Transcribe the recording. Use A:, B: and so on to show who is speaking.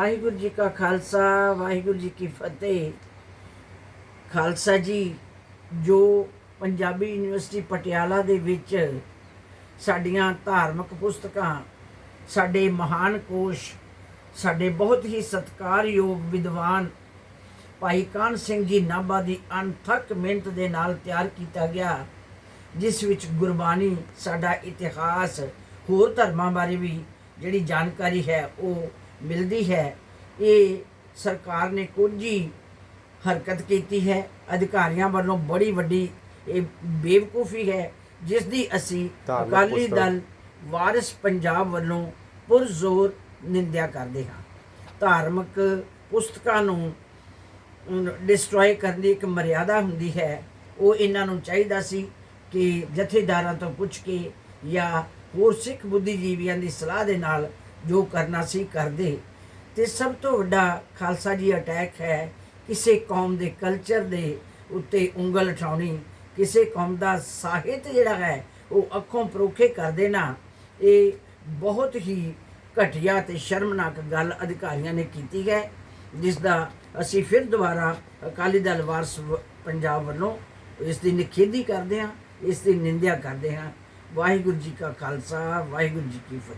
A: ਵਾਹਿਗੁਰੂ ਜੀ ਕਾ ਖਾਲਸਾ, ਵਾਹਿਗੁਰੂ ਜੀ ਕੀ ਫਤਿਹ। ਖਾਲਸਾ ਜੀ, ਜੋ ਪੰਜਾਬੀ ਯੂਨੀਵਰਸਿਟੀ ਪਟਿਆਲਾ ਦੇ ਵਿੱਚ ਸਾਡੀਆਂ ਧਾਰਮਿਕ ਪੁਸਤਕਾਂ, ਸਾਡੇ ਮਹਾਨ ਕੋਸ਼, ਸਾਡੇ ਬਹੁਤ ਹੀ ਸਤਿਕਾਰਯੋਗ ਵਿਦਵਾਨ ਭਾਈ ਕਾਨ ਸਿੰਘ ਜੀ ਨਾਭਾ ਦੀ ਅਣਥੱਕ ਮਿਹਨਤ ਦੇ ਨਾਲ ਤਿਆਰ ਕੀਤਾ ਗਿਆ, ਜਿਸ ਵਿੱਚ ਗੁਰਬਾਣੀ ਸਾਡਾ ਇਤਿਹਾਸ, ਹੋਰ ਧਰਮਾਂ ਬਾਰੇ ਵੀ ਜਿਹੜੀ ਜਾਣਕਾਰੀ ਹੈ, ਉਹ ਮਿਲਦੀ ਹੈ। ਇਹ ਸਰਕਾਰ ਨੇ ਕੁਝ ਹੀ ਹਰਕਤ ਕੀਤੀ ਹੈ। ਅਧਿਕਾਰੀਆਂ ਵੱਲੋਂ ਬੜੀ ਵੱਡੀ ਇਹ ਬੇਵਕੂਫੀ ਹੈ ਜਿਸ ਦੀ ਅਸੀਂ ਅਕਾਲੀ। ਦਲ ਵਾਰਿਸ ਪੰਜਾਬ ਵੱਲੋਂ ਪੁਰਜ਼ੋਰ ਨਿੰਦਿਆ ਕਰਦੇ ਹਾਂ। ਧਾਰਮਿਕ ਪੁਸਤਕਾਂ ਨੂੰ ਡਿਸਟਰੋਏ ਕਰਨ ਦੀ ਇੱਕ ਮਰਿਆਦਾ ਹੁੰਦੀ ਹੈ। ਉਹ ਇਹਨਾਂ ਨੂੰ ਚਾਹੀਦਾ ਸੀ ਕਿ ਜਥੇਦਾਰਾਂ ਤੋਂ ਪੁੱਛ ਕੇ ਜਾਂ ਹੋਰ ਸਿੱਖ ਬੁੱਧੀਜੀਵੀਆਂ ਦੀ ਸਲਾਹ ਦੇ ਨਾਲ ਜੋ ਕਰਨਾ ਸੀ ਕਰਦੇ। ਤੇ ਸਭ ਤੋਂ ਵੱਡਾ ਖਾਲਸਾ ਜੀ ਅਟੈਕ ਹੈ ਕਿਸੇ ਕੌਮ ਦੇ ਕਲਚਰ ਦੇ ਉੱਤੇ ਉਂਗਲ ਉਠਾਉਣੀ। ਕਿਸੇ ਕੌਮ ਦਾ ਸਾਹਿਤ ਜਿਹੜਾ ਹੈ, ਉਹ ਅੱਖੋਂ ਪਰੋਖੇ ਕਰ ਦੇਣਾ। ਇਹ ਬਹੁਤ ਹੀ ਘਟੀਆ ਤੇ ਸ਼ਰਮਨਾਕ ਗੱਲ ਅਧਿਕਾਰੀਆਂ ਨੇ ਕੀਤੀ ਹੈ, ਜਿਸ ਦਾ ਅਸੀਂ ਫਿਰ ਦੁਬਾਰਾ ਅਕਾਲੀ ਦਲ ਵਾਰਸ ਵ- ਪੰਜਾਬ ਵੱਲੋਂ ਇਸ ਦੀ ਨਿਖੇਧੀ ਕਰਦੇ ਹਾਂ, ਇਸ ਦੀ ਨਿੰਦਿਆ ਕਰਦੇ ਹਾਂ। ਵਾਹਿਗੁਰੂ ਜੀ ਕਾ ਖਾਲਸਾ, ਵਾਹਿਗੁਰੂ ਜੀ ਕੀ ਫਤਿਹ।